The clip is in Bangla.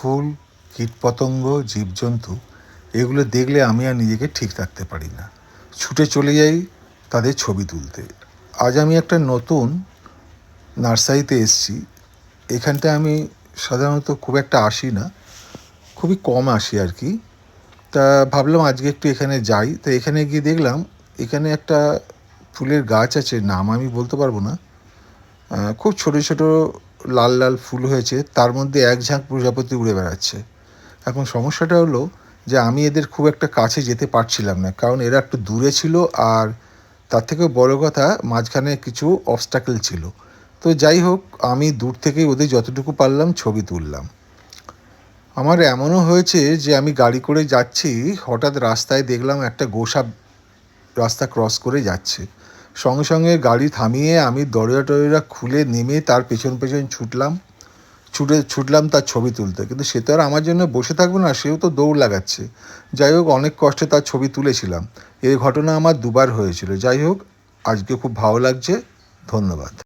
ফুল, কীটপতঙ্গ, জীবজন্তু, এগুলো দেখলে আমি আর নিজেকে ঠিক রাখতে পারি না। ছুটে চলে যাই তাদের ছবি তুলতে। আজ আমি একটা নতুন নার্সারিতে এসেছি। এখানটায় আমি সাধারণত খুব একটা আসি না, খুবই কম আসি আর কি। তা ভাবলাম আজকে একটু এখানে যাই। তো এখানে গিয়ে দেখলাম এখানে একটা ফুলের গাছ আছে, নাম আমি বলতে পারব না। খুব ছোট ছোট লাল লাল ফুল হয়েছে, তার মধ্যে এক ঝাঁক প্রজাপতি উড়ে বেড়াচ্ছে। এখন সমস্যাটা হলো যে আমি এদের খুব একটা কাছে যেতে পারছিলাম না, কারণ এরা একটু দূরে ছিল আর তার থেকেও বড় কথা মাঝখানে কিছু অবস্টাকেল ছিল। তো যাই হোক, আমি দূর থেকেই ওদের যতটুকু পারলাম ছবি তুললাম। আমার এমনও হয়েছে যে আমি গাড়ি করে যাচ্ছি, হঠাৎ রাস্তায় দেখলাম একটা গোসাপ রাস্তা ক্রস করে যাচ্ছে। সঙ্গে সঙ্গে গাড়ি থামিয়ে আমি দরজা টরজা খুলে নেমে তার পেছন পেছন ছুটলাম। ছুটে, ছুটলাম তার ছবি তুলতে। কিন্তু সে তো আর আমার জন্য বসে থাকবে না, সেও তো দৌড় লাগাচ্ছে। যাই হোক, অনেক কষ্টে তার ছবি তুলেছিলাম। এই ঘটনা আমার দুবার হয়েছিল। যাই হোক, আজকে খুব ভালো লাগছে। ধন্যবাদ।